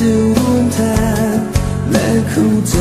จะร่วมทางและเข้าใจ